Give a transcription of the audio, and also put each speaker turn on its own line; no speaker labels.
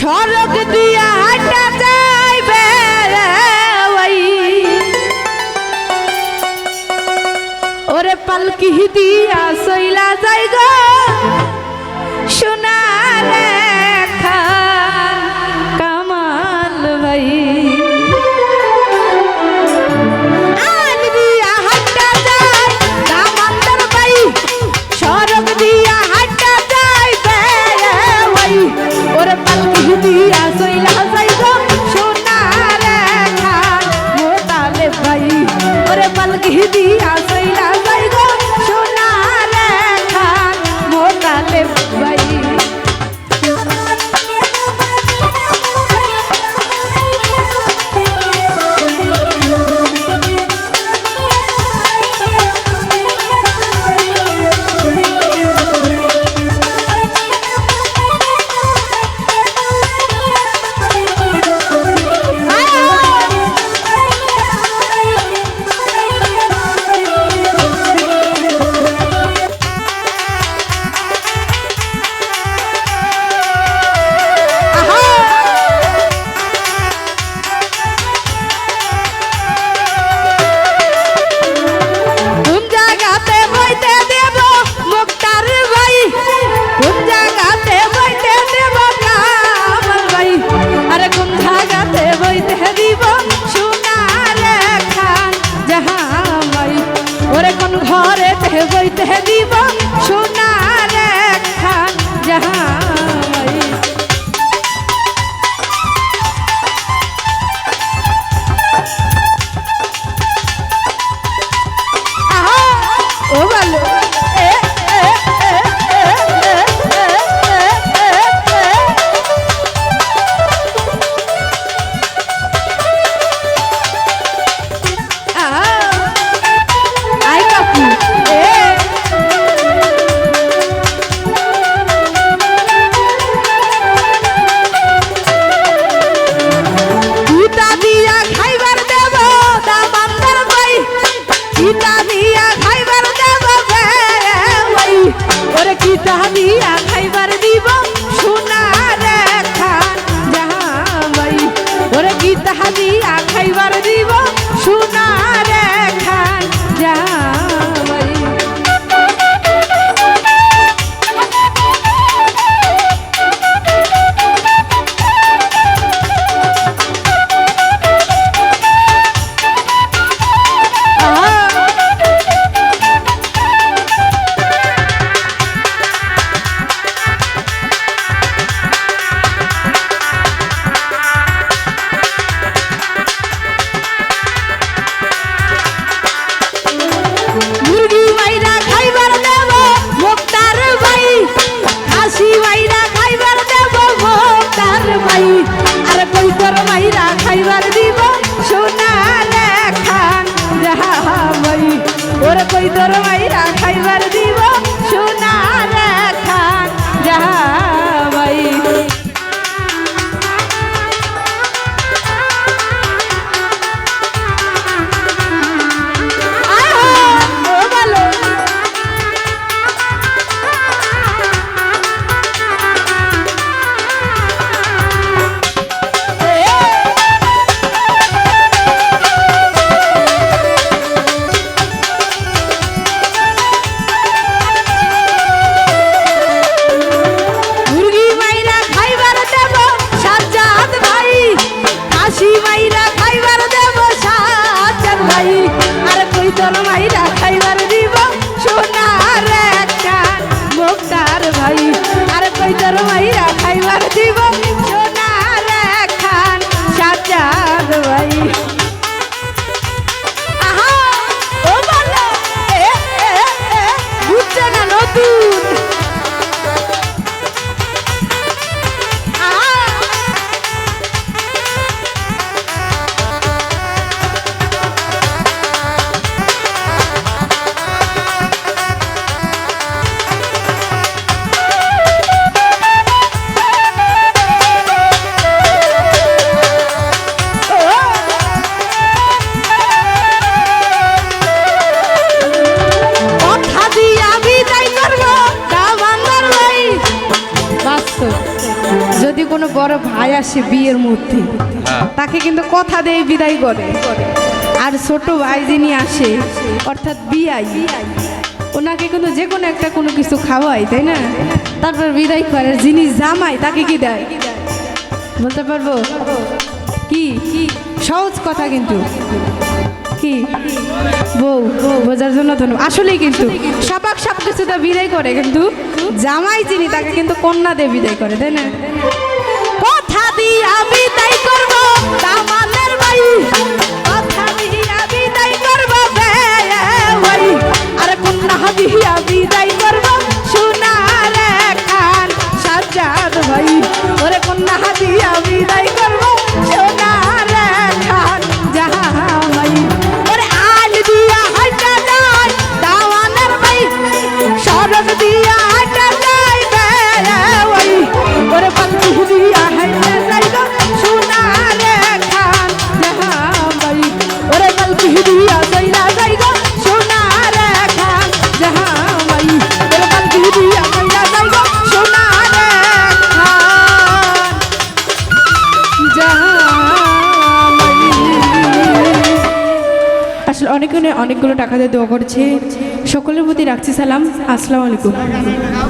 সড়ক দিয়া হাঁটা যাইবে ওরে পালকি দিয়া সইলা যাই গো ওরে পালকি দিয়া সইলা বইতে দিব শুন ওই তোর ভাই আসে বিয়ের মধ্যে
হ্যাঁ।
তাকে কিন্তু কথা দিয়ে বিদায় করে। আর ছোট ভাই যিনি আসে অর্থাৎ বিয়াই ওনাকে কিন্তু যে কোনো একটা কোনো কিছু খাওয়াই তাই না? তারপর বিদায় করে যিনি জামাই তাকে কি দেয়? বলতে পারব? কি? সহজ কথা কিন্তু। কি? বউ বোঝার জন্য ধন্যবাদ আসলেই কিন্তু। সবাক সব কিছুতে বিদায় করে কিন্তু জামাই যিনি তাকে কিন্তু কন্যা দিয়ে বিদায় করে তাই না? কথা তাই করব দামানের ভাই অনেকে অনেকগুলো টাকা দিয়ে দোয়া করছে। সকলের প্রতি রাখছি সালাম। আসসালামু আলাইকুম।